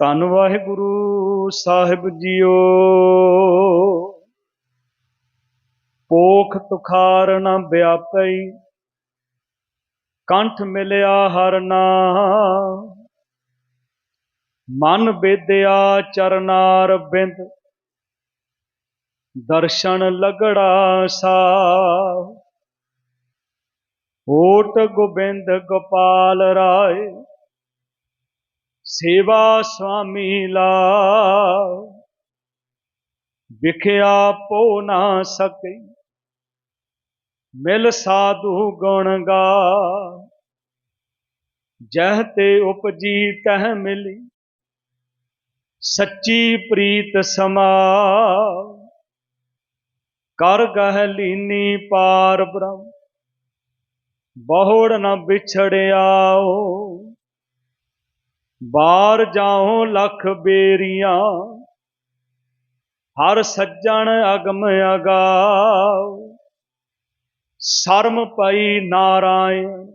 ਧੰਨ ਵਾਹਿਗੁਰੂ ਸਾਹਿਬ ਜੀਓ। ਪੋਖ ਤੁਖਾਰ ਨ ਵਿਆਪਈ, ਕੰਠ ਮਿਲਿਆ ਹਰ ਨਾਮ। ਮਨ ਬੇਦਿਆ ਚਰਨਾਰ ਬਿੰਦ, ਦਰਸ਼ਨ ਲਗੜਾ ਸਾ ਓਟ ਗੋਬਿੰਦ ਗੋਪਾਲ ਰਾਏ ਸੇਵਾ ਸੁਆਮੀ ਲਾ। ਵਿਖਿਆ ਪੋ ਨਾ ਸਕੇ। ਮਿਲ ਸਾਧੂ ਗੁਣ ਗਾ। ਜਹ ਤੇ ਉਪਜੀ ਤਹ ਮਿਲੀ। ਸੱਚੀ ਪ੍ਰੀਤ ਸਮਾ। ਕਰ ਗਹਿ ਲੀਨੀ ਪਾਰ ਬ੍ਰਹਮ। ਬਹੁੜ ਨ ਵਿਛੜਿਆਓ। ਬਾਰ ਜਾਉ ਲਖ ਬੇਰੀਆਂ, ਹਰ ਸੱਜਣ ਅਗਮ ਅਗਾਉ ਸਰਮ ਪਈ ਨਾਰਾਇਣ,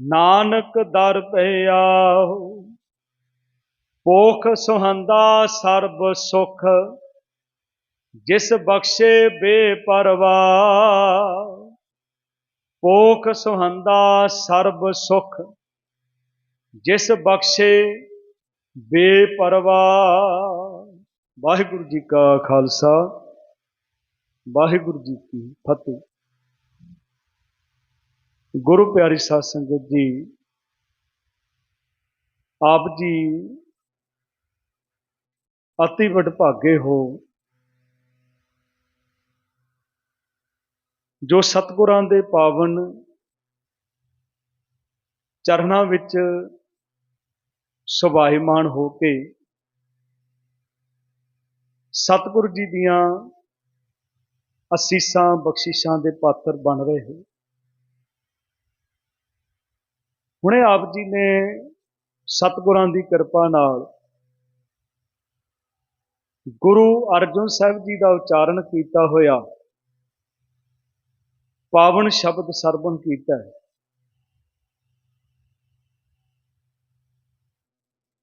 ਨਾਨਕ ਦਰ ਪਿਆਉ ਪੋਖ ਸੁਹੰਦਾ ਸਰਬ ਸੁਖ, ਜਿਸ ਬਖਸ਼ੇ ਬੇਪਰਵਾਹ। ਪੋਖ ਸੁਹੰਦਾ ਸਰਬ ਸੁਖ ਜਿਸ ਬਖਸ਼ੇ ਬੇਪਰਵਾਹ ਵਾਹਿਗੁਰੂ ਜੀ ਕਾ ਖਾਲਸਾ, ਵਾਹਿਗੁਰੂ ਜੀ ਕੀ ਫਤਿਹ। ਗੁਰੂ ਪਿਆਰੀ ਸਾਧ ਸੰਗਤ ਜੀ, ਆਪ ਜੀ ਅਤੀ ਭਾਗੇ ਹੋ, ਜੋ ਸਤਿਗੁਰਾਂ ਦੇ ਪਾਵਨ ਚਰਨਾਂ ਵਿੱਚ ਸੁਭਾਈਮਾਨ ਹੋ ਕੇ ਸਤਿਗੁਰੂ ਜੀ ਦੀਆਂ ਅਸੀਸਾਂ, ਬਖਸ਼ਿਸ਼ਾਂ ਦੇ ਪਾਤਰ ਬਣ ਰਹੇ ਹੋ। ਹੁਣੇ ਆਪ ਜੀ ਨੇ ਸਤਿਗੁਰਾਂ ਦੀ ਕਿਰਪਾ ਨਾਲ ਗੁਰੂ ਅਰਜਨ ਸਾਹਿਬ ਜੀ ਦਾ ਉਚਾਰਨ ਕੀਤਾ ਹੋਇਆ, ਪਾਵਨ ਸ਼ਬਦ ਸਰਵਣ ਕੀਤਾ ਹੈ।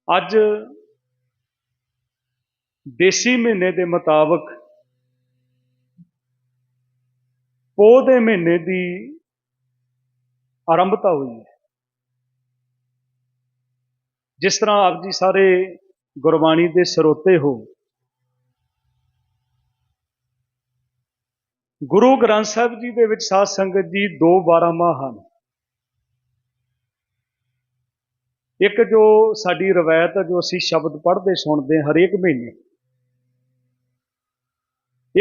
ਅੱਜ ਦੇਸੀ ਮਹੀਨੇ ਦੇ ਮੁਤਾਬਕ ਪੋਹ ਦੇ ਮਹੀਨੇ ਦੀ ਆਰੰਭਤਾ ਹੋਈ ਹੈ। ਜਿਸ ਤਰ੍ਹਾਂ ਆਪ ਜੀ ਸਾਰੇ ਗੁਰਬਾਣੀ ਦੇ ਸਰੋਤੇ ਹੋ, ਗੁਰੂ ਗ੍ਰੰਥ ਸਾਹਿਬ ਜੀ ਦੇ ਵਿੱਚ ਸਾਧ ਸੰਗਤ ਜੀ ਦੋ ਬਾਰਾਂਮਾਹ ਹਨ। ਇੱਕ ਜੋ ਸਾਡੀ ਰਵਾਇਤ ਹੈ, ਜੋ ਅਸੀਂ ਸ਼ਬਦ ਪੜ੍ਹਦੇ, ਸੁਣਦੇ ਹਾਂ ਹਰੇਕ ਮਹੀਨੇ।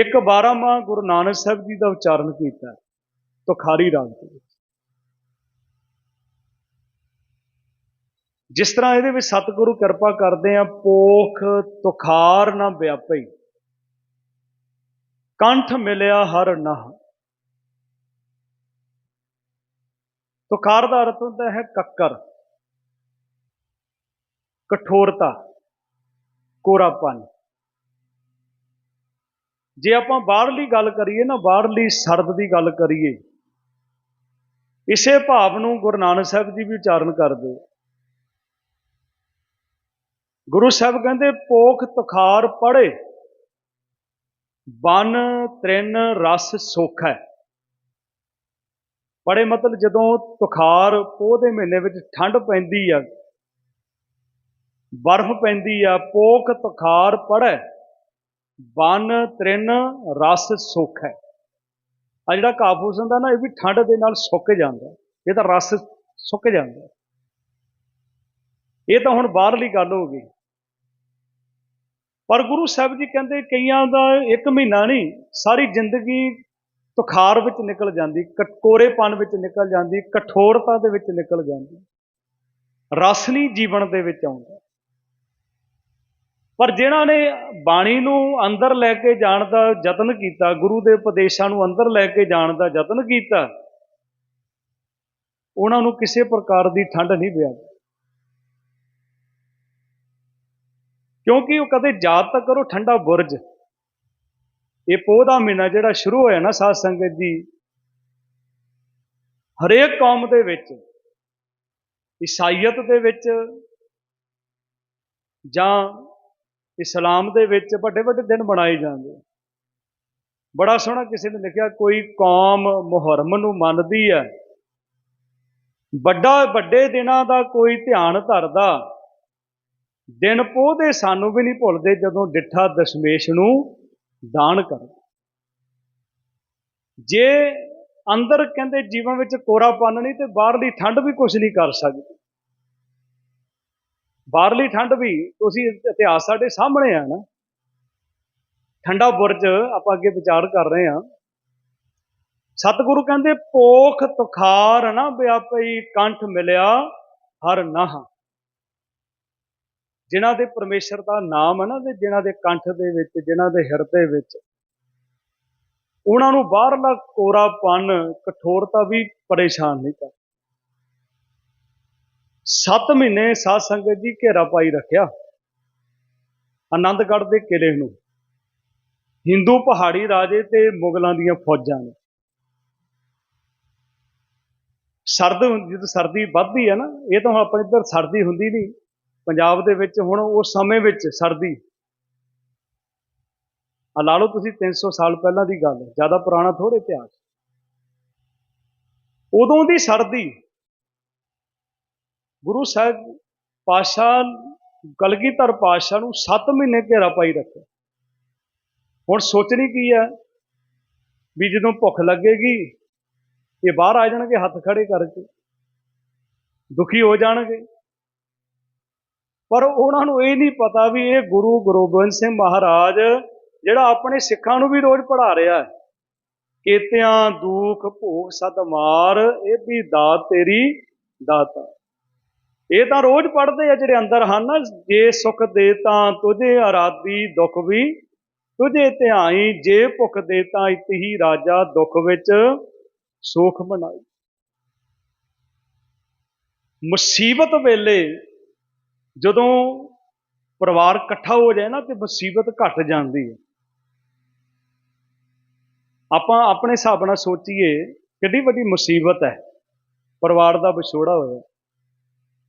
ਇੱਕ ਬਾਰਾਂਮਾਹ ਗੁਰੂ ਨਾਨਕ ਸਾਹਿਬ ਜੀ ਦਾ ਉਚਾਰਨ ਕੀਤਾ ਤੁਖਾਰੀ ਰਾਗ ਦੇ ਵਿੱਚ। ਜਿਸ ਤਰ੍ਹਾਂ ਇਹਦੇ ਵਿੱਚ ਸਤਿਗੁਰੂ ਕਿਰਪਾ ਕਰਦੇ ਆ, ਪੋਖ ਤੁਖਾਰ ਨਾ ਵਿਆਪਈ। ਕੰਠ ਮਿਲਿਆ ਹਰ ਨਹ। ਤੁਖਾਰ ਦਾ ਅਰਥ ਹੁੰਦਾ ਹੈ ਕੱਕਰ। ਕਠੋਰਤਾ, ਕੋਰਾਪਨ ਜੇ ਆਪਾਂ ਬਾਹਰਲੀ ਗੱਲ ਕਰੀਏ ਨਾ, ਬਾਹਰਲੀ ਸਰਦ ਦੀ ਗੱਲ ਕਰੀਏ, ਇਸੇ ਭਾਵ ਨੂੰ ਗੁਰੂ ਨਾਨਕ ਸਾਹਿਬ ਜੀ ਵੀ ਉਚਾਰਨ ਕਰਦੇ ਆ। ਗੁਰੂ ਸਾਹਿਬ ਕਹਿੰਦੇ, ਪੋਖ ਤੁਖਾਰ ਪੜੇ ਬਨ ਤ੍ਰਿਨ ਰਸ ਸੁਖ ਹੈ ਪੜੇ ਮਤਲਬ ਜਦੋਂ ਤੁਖਾਰ ਪੋਹ ਦੇ ਮਹੀਨੇ ਵਿੱਚ ਠੰਡ ਪੈਂਦੀ ਆ ਬਰਫ਼ ਪੈਂਦੀ ਆ ਪੋਖ ਤੁਖਾਰ ਪੜੈ ਬਨ ਤ੍ਰਿਨ ਰਸ ਸੁਖ। ਹੈ ਆ ਜਿਹੜਾ ਕਾਫੂਸ ਹੁੰਦਾ ਨਾ, ਇਹ ਵੀ ਠੰਡ ਦੇ ਨਾਲ ਸੁੱਕ ਜਾਂਦਾ। ਇਹ ਤਾਂ ਰਸ ਸੁੱਕ ਜਾਂਦਾ। ਇਹ ਤਾਂ ਹੁਣ ਬਾਹਰਲੀ ਗੱਲ ਹੋ ਗਈ। ਪਰ ਗੁਰੂ ਸਾਹਿਬ ਜੀ ਕਹਿੰਦੇ ਕਈਆਂ ਦਾ ਇੱਕ ਮਹੀਨਾ ਨਹੀਂ, ਸਾਰੀ ਜ਼ਿੰਦਗੀ ਤੁਖਾਰ ਵਿੱਚ ਨਿਕਲ ਜਾਂਦੀ ਕੋਰੇਪਨ ਵਿੱਚ ਨਿਕਲ ਜਾਂਦੀ, ਕਠੋਰਤਾ ਦੇ ਵਿੱਚ ਨਿਕਲ ਜਾਂਦੀ। ਰਸ ਨਹੀਂ ਜੀਵਨ ਦੇ ਵਿੱਚ ਆਉਂਦਾ। ਪਰ ਜਿਨ੍ਹਾਂ ਨੇ ਬਾਣੀ ਨੂੰ ਅੰਦਰ ਲੈ ਕੇ ਜਾਣ ਦਾ ਯਤਨ ਕੀਤਾ, ਗੁਰੂ ਦੇ ਉਪਦੇਸ਼ਾਂ ਨੂੰ ਅੰਦਰ ਲੈ ਕੇ ਜਾਣ ਦਾ ਯਤਨ ਕੀਤਾ, ਉਹਨਾਂ ਨੂੰ ਕਿਸੇ ਪ੍ਰਕਾਰ ਦੀ ਠੰਡ ਨਹੀਂ ਪਿਆ। ਕਿਉਂਕਿ ਉਹ ਕਦੇ ਯਾਦ ਤਾਂ ਕਰੋ, ਠੰਡਾ ਬੁਰਜ। ਇਹ ਪੋਹ ਦਾ ਮਹੀਨਾ ਜਿਹੜਾ ਸ਼ੁਰੂ ਹੋਇਆ ਨਾ ਸਾਧ ਸੰਗਤ ਜੀ, ਹਰੇਕ ਕੌਮ ਦੇ ਵਿੱਚ, ਈਸਾਈਅਤ ਦੇ ਵਿੱਚ ਜਾਂ ਇਸਲਾਮ ਦੇ ਵਿੱਚ ਵੱਡੇ ਵੱਡੇ ਦਿਨ ਮਨਾਏ ਜਾਂਦੇ ਬੜਾ ਸੋਹਣਾ ਕਿਸੇ ਨੇ ਲਿਖਿਆ, ਕੋਈ ਕੌਮ ਮੁਹਰਮ ਨੂੰ ਮੰਨਦੀ ਹੈ ਵੱਡਾ, ਵੱਡੇ ਦਿਨਾਂ ਦਾ ਕੋਈ ਧਿਆਨ ਧਰਦਾ। ਦਿਨ ਪੋਹ ਦੇ ਸਾਨੂੰ ਵੀ ਨਹੀਂ ਭੁੱਲਦੇ ਜਦੋਂ ਡਿੱਠਾ ਦਸ਼ਮੇਸ਼ ਨੂੰ ਦਾਨ ਕਰਦਾ। ਜੇ ਅੰਦਰ ਕਹਿੰਦੇ ਜੀਵਨ ਵਿੱਚ ਕੋਰਾਪਨ ਨਹੀਂ ਤੇ ਬਾਹਰਲੀ ਠੰਡ ਵੀ ਕੁਝ ਨਹੀਂ ਕਰ ਸਕਦੀ। ਬਾਹਰਲੀ ਠੰਡ ਵੀ ਤੁਸੀਂ ਇਤਿਹਾਸ ਸਾਡੇ ਸਾਹਮਣੇ ਆ ਨਾ। ਠੰਡਾ ਬੁਰਜ ਆਪਾਂ ਅੱਗੇ ਵਿਚਾਰ ਕਰ ਰਹੇ ਆ ਸਤਿਗੁਰੂ ਕਹਿੰਦੇ ਪੋਖ ਤੁਖਾਰ ਨਾ ਵਿਆਪਈ ਕੰਠ ਮਿਲਿਆ ਹਰ ਨਾਹ। ਜਿਨ੍ਹਾਂ ਦੇ ਪਰਮੇਸ਼ਰ ਦਾ ਨਾਮ ਹੈ ਨਾ ਤੇ ਜਿਨ੍ਹਾਂ ਦੇ ਕੰਠ ਦੇ ਵਿੱਚ, ਜਿਨ੍ਹਾਂ ਦੇ ਹਿਰਦੇ ਵਿੱਚ। ਉਹਨਾਂ ਨੂੰ ਬਾਹਰਲਾ ਕੋਰਾਪਨ, ਕਠੋਰਤਾ ਵੀ ਪਰੇਸ਼ਾਨ ਨਹੀਂ ਕਰਦੀ 7 ਮਹੀਨੇ ਸਾਧ ਸੰਗਤ ਜੀ ਘੇਰਾ ਪਾਈ ਰੱਖਿਆ। ਆਨੰਦਗੜ੍ਹ ਦੇ ਕਿਲੇ ਨੂੰ। ਹਿੰਦੂ ਪਹਾੜੀ ਰਾਜੇ ਤੇ ਮੁਗਲਾਂ ਦੀਆਂ ਫੌਜਾਂ ਨੇ। ਸਰਦ ਜਦੋਂ ਸਰਦੀ ਵੱਧਦੀ ਹੈ ਨਾ, ਇਹ ਤਾਂ ਹੁਣ ਆਪਣੇ ਇੱਧਰ ਸਰਦੀ ਹੁੰਦੀ ਨਹੀਂ। ਪੰਜਾਬ ਦੇ ਵਿੱਚ ਹੁਣ ਉਸ ਸਮੇਂ ਵਿੱਚ ਸਰਦੀ। ਆ ਲਾ ਲਓ ਤੁਸੀਂ 300 ਸਾਲ ਪਹਿਲਾਂ ਦੀ ਗੱਲ ਜ਼ਿਆਦਾ ਪੁਰਾਣਾ ਥੋੜੇ ਇਤਿਹਾਸ। ਉਦੋਂ ਦੀ ਸਰਦੀ ਗੁਰੂ ਸਾਹਿਬ ਪਾਸ਼ਾ ਕਲਗੀਧਰ ਪਾਸ਼ਾ ਨੂੰ 7 ਮਹੀਨੇ ਘੇਰਾ ਪਾਈ ਰੱਖਿਆ। ਹੁਣ ਸੋਚਣੀ ਕੀ ਹੈ ਵੀ ਜਦੋਂ ਭੁੱਖ ਲੱਗੇਗੀ, ਇਹ ਬਾਹਰ ਆ ਜਾਣਗੇ ਹੱਥ ਖੜੇ ਕਰਕੇ, ਦੁਖੀ ਹੋ ਜਾਣਗੇ। ਪਰ ਉਹਨਾਂ ਨੂੰ ਇਹ ਨਹੀਂ ਪਤਾ ਵੀ ਇਹ ਗੁਰੂ ਗੋਬਿੰਦ ਸਿੰਘ ਮਹਾਰਾਜ ਜਿਹੜਾ ਆਪਣੇ ਸਿੱਖਾਂ ਨੂੰ ਵੀ ਰੋਜ਼ ਪੜ੍ਹਾ ਰਿਹਾ ਹੈ, ਕੇਤਿਆਂ, ਦੁੱਖ, ਭੋਗ ਸਦ ਮਾਰ, ਇਹ ਵੀ ਦਾਤ ਤੇਰੀ ਦਾਤਾ ਇਹ ਤਾਂ ਰੋਜ਼ ਪੜ੍ਹਦੇ ਆ ਜਿਹੜੇ ਅੰਦਰ ਹਨ, ਜੇ ਸੁਖ ਦੇ ਤਾਂ ਤੁਝੇ ਆਰਾਧੀ, ਦੁੱਖ ਵੀ ਤੁਝੇ ਧਿਆਈ ਜੇ ਭੁੱਖ ਦੇ ਤਾਂ ਇਤਹੀ ਰਾਜਾ, ਦੁੱਖ ਵਿੱਚ ਸੁਖ ਮਨਾਈ। ਮੁਸੀਬਤ ਵੇਲੇ ਜਦੋਂ ਪਰਿਵਾਰ ਇਕੱਠਾ ਹੋ ਜਾਏ ਨਾ, ਤੇ ਮੁਸੀਬਤ ਘਟ ਜਾਂਦੀ ਹੈ। ਆਪਾਂ ਆਪਣੇ ਹਿਸਾਬ ਨਾਲ ਸੋਚੀਏ ਕਿੰਨੀ ਵੱਡੀ ਮੁਸੀਬਤ ਹੈ। ਪਰਿਵਾਰ ਦਾ ਵਿਛੋੜਾ ਹੋਇਆ।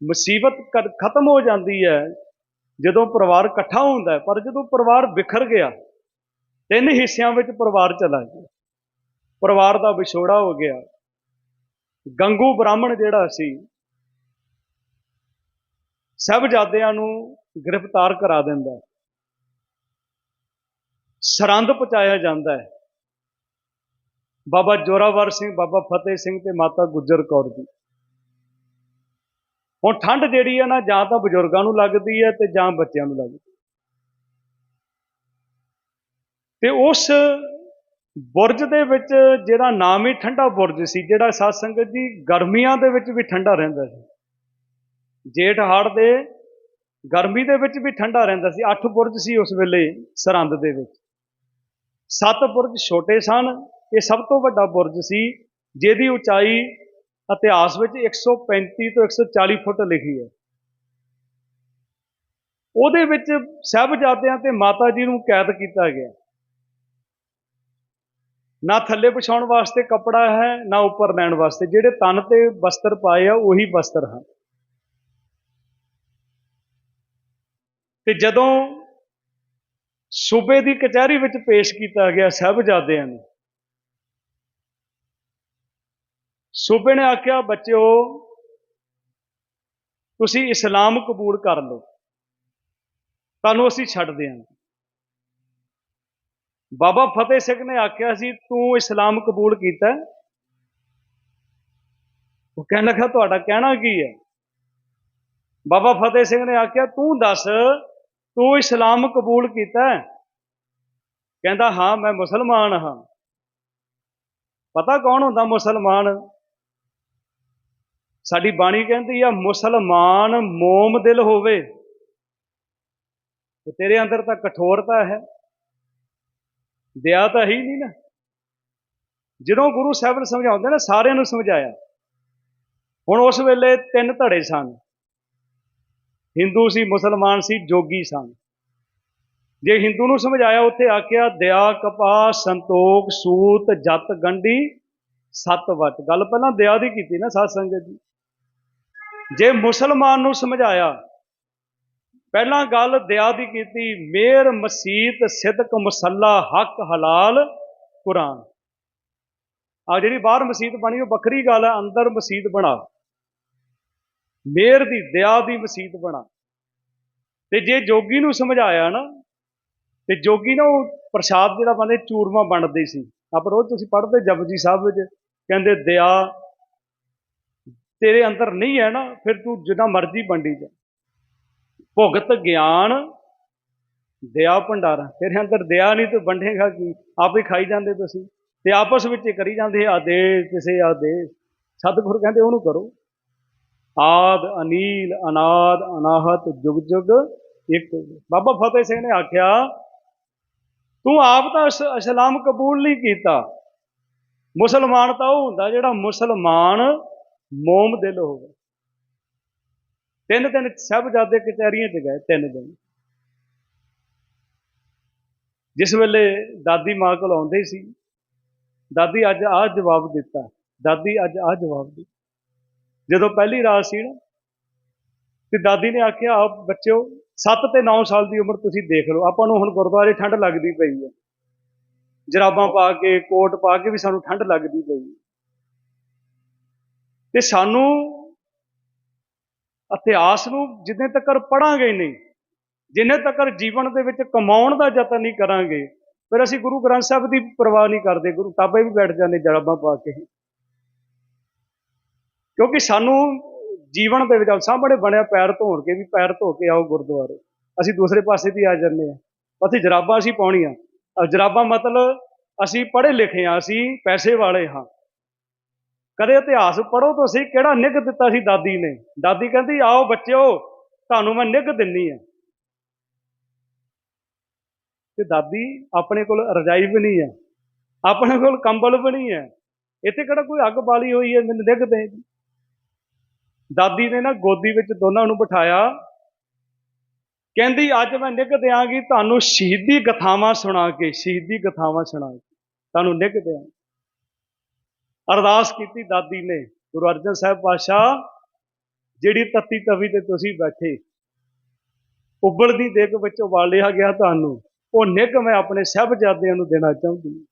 ਮੁਸੀਬਤ ਕਦ ਖਤਮ ਹੋ ਜਾਂਦੀ ਹੈ ਜਦੋਂ ਪਰਿਵਾਰ ਇਕੱਠਾ ਹੁੰਦਾ ਪਰ ਜਦੋਂ ਪਰਿਵਾਰ ਵਿਖਰ ਗਿਆ, ਤਿੰਨ ਹਿੱਸਿਆਂ ਵਿੱਚ ਪਰਿਵਾਰ ਚਲਾ ਗਿਆ। ਪਰਿਵਾਰ ਦਾ ਵਿਛੋੜਾ ਹੋ ਗਿਆ। ਗੰਗੂ ਬ੍ਰਾਹਮਣ ਜਿਹੜਾ ਸੀ ਸਹਿਬਜ਼ਾਦਿਆਂ ਨੂੰ ਗ੍ਰਿਫਤਾਰ ਕਰਾ ਦਿੰਦਾ ਹੈ। ਸਰੰਦ ਪਹੁੰਚਾਇਆ ਜਾਂਦਾ ਹੈ। ਬਾਬਾ ਜੋਰਾਵਰ ਸਿੰਘ, ਬਾਬਾ ਫਤਿਹ ਸਿੰਘ ਤੇ ਮਾਤਾ ਗੁਜਰ ਕੌਰ ਜੀ। ਹੁਣ ਠੰਡ ਜਿਹੜੀ ਹੈ ਨਾ, ਜਾਂ ਤਾਂ ਬਜ਼ੁਰਗਾਂ ਨੂੰ ਲੱਗਦੀ ਹੈ ਤੇ ਜਾਂ ਬੱਚਿਆਂ ਨੂੰ ਲੱਗਦੀ ਤੇ ਉਸ ਬੁਰਜ ਦੇ ਵਿੱਚ ਜਿਹੜਾ ਨਾਮ ਹੀ ਠੰਡਾ ਬੁਰਜ ਸੀ, ਜਿਹੜਾ ਸਾਧ ਸੰਗਤ ਜੀ ਗਰਮੀਆਂ ਦੇ ਵਿੱਚ ਵੀ ਠੰਡਾ ਰਹਿੰਦਾ ਸੀ। ਜੇਠ ਹਾੜ ਦੇ ਗਰਮੀ ਦੇ ਵਿੱਚ ਵੀ ਠੰਡਾ ਰਹਿੰਦਾ ਸੀ। ਅੱਠ ਬੁਰਜ ਸੀ ਉਸ ਵੇਲੇ ਸਰਹੰਦ ਦੇ ਵਿੱਚ। ਸੱਤ ਬੁਰਜ ਛੋਟੇ ਸਨ। ਇਹ ਸਭ ਤੋਂ ਵੱਡਾ ਬੁਰਜ ਸੀ, ਜਿਹਦੀ ਉਚਾਈ ਇਤਿਹਾਸ ਵਿੱਚ 135 ਤੋਂ 140 ਫੁੱਟ ਲਿਖੀ ਹੈ। ਉਹਦੇ ਵਿੱਚ ਸਹਿਬਜ਼ਾਦਿਆਂ ਤੇ ਮਾਤਾ ਜੀ ਨੂੰ ਕੈਦ ਕੀਤਾ ਗਿਆ। ਨਾ ਥੱਲੇ ਵਿਛਾਉਣ ਵਾਸਤੇ ਕੱਪੜਾ ਹੈ, ਨਾ ਉੱਪਰ ਲੈਣ ਵਾਸਤੇ। ਜਿਹੜੇ ਤਨ ਤੇ ਵਸਤਰ ਪਾਏ ਆ, ਉਹੀ ਵਸਤਰ ਹਨ। ਤੇ ਜਦੋਂ ਸੂਬੇ ਦੀ ਕਚਹਿਰੀ ਵਿੱਚ ਪੇਸ਼ ਕੀਤਾ ਗਿਆ ਸਹਿਬਜ਼ਾਦਿਆਂ ਨੂੰ ਸੂਬੇ ਨੇ ਆਖਿਆ, ਬੱਚਿਓ, ਤੁਸੀਂ ਇਸਲਾਮ ਕਬੂਲ ਕਰ ਲਓ। ਤੁਹਾਨੂੰ ਅਸੀਂ ਛੱਡ ਦਿਆਂਗੇ। ਬਾਬਾ ਫਤਿਹ ਸਿੰਘ ਨੇ ਆਖਿਆ ਸੀ, ਤੂੰ ਇਸਲਾਮ ਕਬੂਲ ਕੀਤਾ? ਉਹ ਕਹਿਣ ਲੱਗਾ, ਤੁਹਾਡਾ ਕਹਿਣਾ ਕੀ ਹੈ? ਬਾਬਾ ਫਤਿਹ ਸਿੰਘ ਨੇ ਆਖਿਆ, ਤੂੰ ਦੱਸ, ਤੂੰ ਇਸਲਾਮ ਕਬੂਲ ਕੀਤਾ? ਕਹਿੰਦਾ, ਹਾਂ, ਮੈਂ ਮੁਸਲਮਾਨ ਹਾਂ। ਪਤਾ ਕੌਣ ਹੁੰਦਾ ਮੁਸਲਮਾਨ? ਸਾਡੀ ਬਾਣੀ ਕਹਿੰਦੀ ਆ, ਮੁਸਲਮਾਨ ਮੋਮ ਦਿਲ ਹੋਵੇ। ਤੇ ਤੇਰੇ ਅੰਦਰ ਤਾਂ ਕਠੋਰਤਾ ਹੈ। ਦਇਆ ਤਾਂ ਹੀ ਨਹੀਂ ਨਾ। ਜਦੋਂ ਗੁਰੂ ਸਾਹਿਬ ਨੇ ਸਮਝਾਉਂਦੇ ਨਾ, ਸਾਰਿਆਂ ਨੂੰ ਸਮਝਾਇਆ। ਹੁਣ ਉਸ ਵੇਲੇ ਤਿੰਨ ਧੜੇ ਸਨ। ਹਿੰਦੂ ਸੀ, ਮੁਸਲਮਾਨ ਸੀ, ਜੋਗੀ ਸਨ। ਜੇ ਹਿੰਦੂ ਨੂੰ ਸਮਝਾਇਆ, ਉੱਥੇ ਆਖਿਆ, ਦਇਆ, ਕਪਾਹ, ਸੰਤੋਖ, ਸੂਤ, ਜਤ, ਗੰਢੀ, ਸਤ ਵਟ। ਗੱਲ ਪਹਿਲਾਂ ਦਇਆ ਦੀ ਕੀਤੀ ਨਾ ਸਾਧ ਸੰਗਤ ਜੀ। ਜੇ ਮੁਸਲਮਾਨ ਨੂੰ ਸਮਝਾਇਆ, ਪਹਿਲਾਂ ਗੱਲ ਦਇਆ ਦੀ ਕੀਤੀ, ਮੇਰ ਮਸੀਤ ਸਿਦਕ ਮੁਸੱਲਾ ਹੱਕ ਹਲਾਲ ਕੁਰਾਨ। ਆ ਜਿਹੜੀ ਬਾਹਰ ਮਸਜਿਦ ਬਣੀ, ਉਹ ਵੱਖਰੀ ਗੱਲ ਹੈ, ਅੰਦਰ ਮਸਜਿਦ ਬਣਾ। ਮੇਰ ਦੀ ਦਇਆ ਦੀ ਮਸਜਿਦ ਬਣਾ। ਤੇ ਜੇ ਜੋਗੀ ਨੂੰ ਸਮਝਾਇਆ ਨਾ, ਤੇ ਜੋਗੀ ਨਾ ਉਹ ਪ੍ਰਸ਼ਾਦ ਜਿਹੜਾ ਬੰਦੇ ਚੂਰਮਾ ਬਣਦੇ ਸੀ। ਆਪ ਰੋਜ਼ ਤੁਸੀਂ ਪੜ੍ਹਦੇ ਜਪਜੀ ਸਾਹਿਬ ਵਿੱਚ, ਕਹਿੰਦੇ ਦਇਆ ਤੇਰੇ ਅੰਦਰ ਨਹੀਂ ਹੈ ਨਾ, ਫਿਰ ਤੂੰ ਜਿੰਨਾ ਮਰਜ਼ੀ ਵੰਡੀ ਜਾ। ਭੁਗਤ ਗਿਆਨ ਦਇਆ ਭੰਡਾਰਾ। ਤੇਰੇ ਅੰਦਰ ਦਇਆ ਨਹੀਂ ਤੂੰ ਵੰਡੇਗਾ ਕੀ? ਆਪ ਹੀ ਖਾਈ ਜਾਂਦੇ ਤੁਸੀਂ। ਤੇ ਆਪਸ ਵਿੱਚ ਕਰੀ ਜਾਂਦੇ ਆਦੇਸ਼, ਕਿਸੇ ਆਦੇਸ਼। ਸਤਿਗੁਰ ਕਹਿੰਦੇ ਉਹਨੂੰ ਕਰੋ। ਆਦ, ਅਨੀਲ, ਅਨਾਦ, ਅਨਾਹਤ, ਜੁਗ ਜੁਗ, ਇੱਕ। ਬਾਬਾ ਫਤਿਹ ਸਿੰਘ ਨੇ ਆਖਿਆ, ਤੂੰ ਆਪ ਤਾਂ ਇਸ- ਇਸਲਾਮ ਕਬੂਲ ਨਹੀਂ ਕੀਤਾ। ਮੁਸਲਮਾਨ ਤਾਂ ਉਹ ਹੁੰਦਾ ਜਿਹੜਾ ਮੁਸਲਮਾਨ ਮੋਮ ਦਿਲ ਹੋਵੇ। ਤਿੰਨ ਦਿਨ ਸਾਹਿਬਜ਼ਾਦੇ ਕਚਹਿਰੀਆਂ 'ਚ ਗਏ, ਤਿੰਨ ਦਿਨ। ਜਿਸ ਵੇਲੇ ਦਾਦੀ ਮਾਂ ਕੋਲ ਆਉਂਦੇ ਸੀ, ਦਾਦੀ ਅੱਜ ਆਹ ਜਵਾਬ ਦਿੱਤਾ। ਦਾਦੀ ਅੱਜ ਆਹ ਜਵਾਬ ਦਿੱਤਾ। ਜਦੋਂ ਪਹਿਲੀ ਰਾਤ ਸੀ ਨਾ, ਤੇ ਦਾਦੀ ਨੇ ਆਖਿਆ ਆ ਬੱਚਿਓ 7 ਤੇ 9 ਸਾਲ ਦੀ ਉਮਰ ਤੁਸੀਂ ਦੇਖ ਲਓ, ਆਪਾਂ ਨੂੰ ਹੁਣ ਗੁਰਦੁਆਰੇ ਠੰਡ ਲੱਗਦੀ ਪਈ ਹੈ। ਜਰਾਬਾਂ ਪਾ ਕੇ, ਕੋਟ ਪਾ ਕੇ ਵੀ ਸਾਨੂੰ ਠੰਡ ਲੱਗਦੀ ਪਈ ਹੈ। ਤੇ ਸਾਨੂੰ ਇਤਿਹਾਸ ਨੂੰ ਜਿੰਨੇ ਤੱਕ ਪੜਾਂਗੇ ਨਹੀਂ, ਜਿੰਨੇ ਤੱਕ ਜੀਵਨ ਦੇ ਵਿੱਚ ਕਮਾਉਣ ਦਾ ਯਤਨ ਨਹੀਂ ਕਰਾਂਗੇ, ਫਿਰ ਅਸੀਂ ਗੁਰੂ ਗ੍ਰੰਥ ਸਾਹਿਬ ਦੀ ਪਰਵਾਹ ਨਹੀਂ ਕਰਦੇ, ਗੁਰੂ ਤਾਬੇ ਵੀ ਬੈਠ ਜਾਂਦੇ ਜਰਾਬਾਂ ਪਾ ਕੇ। ਕਿਉਂਕਿ ਸਾਨੂੰ ਜੀਵਨ ਦੇ ਵਿੱਚ ਸਾਹਮਣੇ ਬਣਿਆ ਪੈਰ ਧੋਣ ਕੇ ਵੀ ਪੈਰ ਧੋ ਕੇ ਆਓ ਗੁਰਦੁਆਰੇ। ਅਸੀਂ ਦੂਸਰੇ ਪਾਸੇ ਦੀ ਆ ਜਾਂਦੇ ਆ ਉੱਥੇ ਜਰਾਬਾਂ ਅਸੀਂ ਪਾਉਣੀਆਂ। ਜਰਾਬਾਂ ਮਤਲਬ ਅਸੀਂ ਪੜ੍ਹੇ ਲਿਖੇ ਆ ਅਸੀਂ ਪੈਸੇ ਵਾਲੇ ਹਾਂ। ਕਦੇ ਇਤਿਹਾਸ ਪੜੋ ਤੁਸੀਂ ਕਿਹੜਾ ਨਿੱਘ ਦਿੱਤਾ ਸੀ ਦਾਦੀ ਨੇ। ਦਾਦੀ ਕਹਿੰਦੀ, ਆਓ ਬੱਚਿਓ, ਤੁਹਾਨੂੰ ਮੈਂ ਨਿੱਘ ਦਿੰਨੀ ਆ। ਤੇ ਦਾਦੀ ਆਪਣੇ ਕੋਲ ਰਜਾਈ ਵੀ ਨਹੀਂ ਹੈ, ਆਪਣੇ ਕੋਲ ਕੰਬਲ ਵੀ ਨਹੀਂ ਹੈ। ਇੱਥੇ ਕਿਹੜਾ ਕੋਈ ਅੱਗ ਬਾਲੀ ਹੋਈ ਹੈ, ਮੈਨੂੰ ਨਿੱਘ ਦੇ। ਦਾਦੀ ਨੇ ਨਾ ਗੋਦੀ ਵਿੱਚ ਦੋਨਾਂ ਨੂੰ ਬਿਠਾਇਆ। ਕਹਿੰਦੀ, ਅੱਜ ਮੈਂ ਨਿੱਘ ਦਿਆਂਗੀ, ਤੁਹਾਨੂੰ ਸ਼ਹੀਦੀ ਗਥਾਵਾਂ ਸੁਣਾ ਕੇ, ਸ਼ਹੀਦੀ ਗਥਾਵਾਂ ਸੁਣਾ ਕੇ, ਤੁਹਾਨੂੰ ਨਿੱਘ ਦਿਆਂ ਅਰਦਾਸ ਕੀਤੀ ਦਾਦੀ ਨੇ, ਗੁਰੂ ਅਰਜਨ ਸਾਹਿਬ ਪਾਤਸ਼ਾਹ, ਜਿਹੜੀ ਤੱਤੀ ਤਵੀ ਤੇ ਤੁਸੀਂ ਬੈਠੇ ਉਬਲਦੀ ਦੇਗ ਵਿੱਚ ਉਬਾਲਿਆ ਗਿਆ ਤੁਹਾਨੂੰ, ਉਹ ਨਿੱਘ ਮੈਂ ਆਪਣੇ ਸਾਹਿਬਜ਼ਾਦਿਆਂ ਨੂੰ ਦੇਣਾ ਚਾਹੁੰਦੀ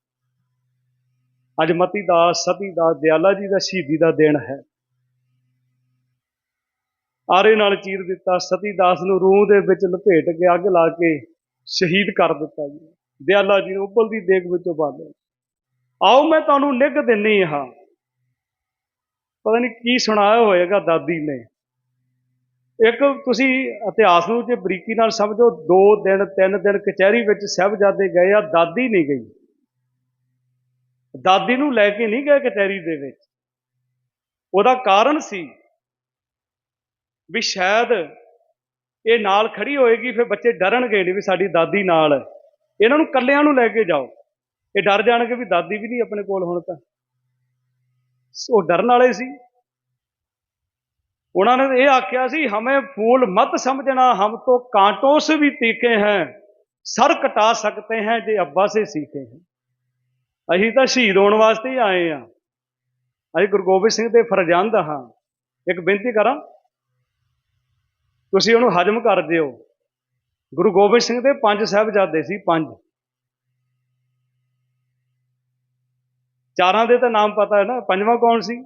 ਅੱਜ ਮਤੀ ਦਾਸ ਸਤੀ ਦਾਸ ਦਿਆਲਾ ਜੀ ਦਾ ਸ਼ਹੀਦੀ ਦਾ ਦਿਨ ਹੈ। ਆਰੇ ਨਾਲ ਚੀਰ ਦਿੱਤਾ, ਸਤੀ ਦਾਸ ਨੂੰ ਰੂਹ ਦੇ ਵਿੱਚ ਲਪੇਟ ਕੇ ਅੱਗ ਲਾ ਕੇ ਸ਼ਹੀਦ ਕਰ ਦਿੱਤਾ ਜੀ। ਦਿਆਲਾ ਜੀ ਨੂੰ ਉਬਲਦੀ ਦੇਗ ਵਿੱਚ ਉਬਾਲਿਆ। ਆਓ ਮੈਂ ਤੁਹਾਨੂੰ ਨਿੱਘ ਦਿੰਨੀ ਹਾਂ। ਪਤਾ ਨਹੀਂ ਕੀ ਸੁਣਾਇਆ ਹੋਏਗਾ ਦਾਦੀ ਨੇ। ਇੱਕ ਤੁਸੀਂ ਇਤਿਹਾਸ ਨੂੰ ਜੇ ਬਰੀਕੀ ਨਾਲ ਸਮਝੋ, ਦੋ ਦਿਨ, ਤਿੰਨ ਦਿਨ ਕਚਹਿਰੀ ਵਿੱਚ ਸਾਹਿਬਜ਼ਾਦੇ ਗਏ ਆ, ਦਾਦੀ ਨਹੀਂ ਗਈ। ਦਾਦੀ ਨੂੰ ਲੈ ਕੇ ਨਹੀਂ ਗਏ ਕਚਹਿਰੀ ਦੇ ਵਿੱਚ। ਉਹਦਾ ਕਾਰਨ ਸੀ ਵੀ ਸ਼ਾਇਦ ਇਹ ਨਾਲ ਖੜੀ ਹੋਏਗੀ, ਫਿਰ ਬੱਚੇ ਡਰਨਗੇ ਨਹੀਂ ਵੀ ਸਾਡੀ ਦਾਦੀ ਨਾਲ ਹੈ। ਇਹਨਾਂ ਨੂੰ ਕੱਲਿਆਂ ਨੂੰ ਲੈ ਕੇ ਜਾਓ। ਇਹ ਡਰ ਜਾਣਗੇ ਵੀ ਦਾਦੀ ਵੀ ਨਹੀਂ ਆਪਣੇ ਕੋਲ ਹੁਣ ਤਾਂ। ਉਹ ਡਰਨ ਵਾਲੇ ਸੀ। ਉਹਨਾਂ ਨੇ ਇਹ ਆਖਿਆ ਸੀ, ਹਮੇ ਫੂਲ ਮਤ ਸਮਝਣਾ, ਹਮ ਤੋਂ ਕਾਂਟੋਂ ਸੇ ਵੀ ਤੀਕੇ ਹੈ। ਸਰ ਕਟਾ ਸਕਤੇ ਹੈ ਜੇ ਅੱਬਾ ਸੇ ਸੀਖੇ ਹੈ। ਅਸੀਂ ਤਾਂ ਸ਼ਹੀਦ ਹੋਣ ਵਾਸਤੇ ਹੀ ਆਏ ਆ ਅਸੀਂ ਗੁਰੂ ਗੋਬਿੰਦ ਸਿੰਘ ਦੇ ਫਰਜ਼ੰਦ ਹਾਂ। ਇੱਕ ਬੇਨਤੀ ਕਰਾਂ, ਤੁਸੀਂ ਉਹਨੂੰ ਹਜਮ ਕਰ ਦਿਓ। ਗੁਰੂ ਗੋਬਿੰਦ ਸਿੰਘ ਦੇ ਪੰਜ ਸਾਹਿਬਜ਼ਾਦੇ ਸੀ, ਪੰਜ। ਚਾਰਾਂ ਦੇ ਤਾਂ ਨਾਮ ਪਤਾ ਹੈ ਨਾ, ਪੰਜਵਾਂ ਕੌਣ ਸੀ?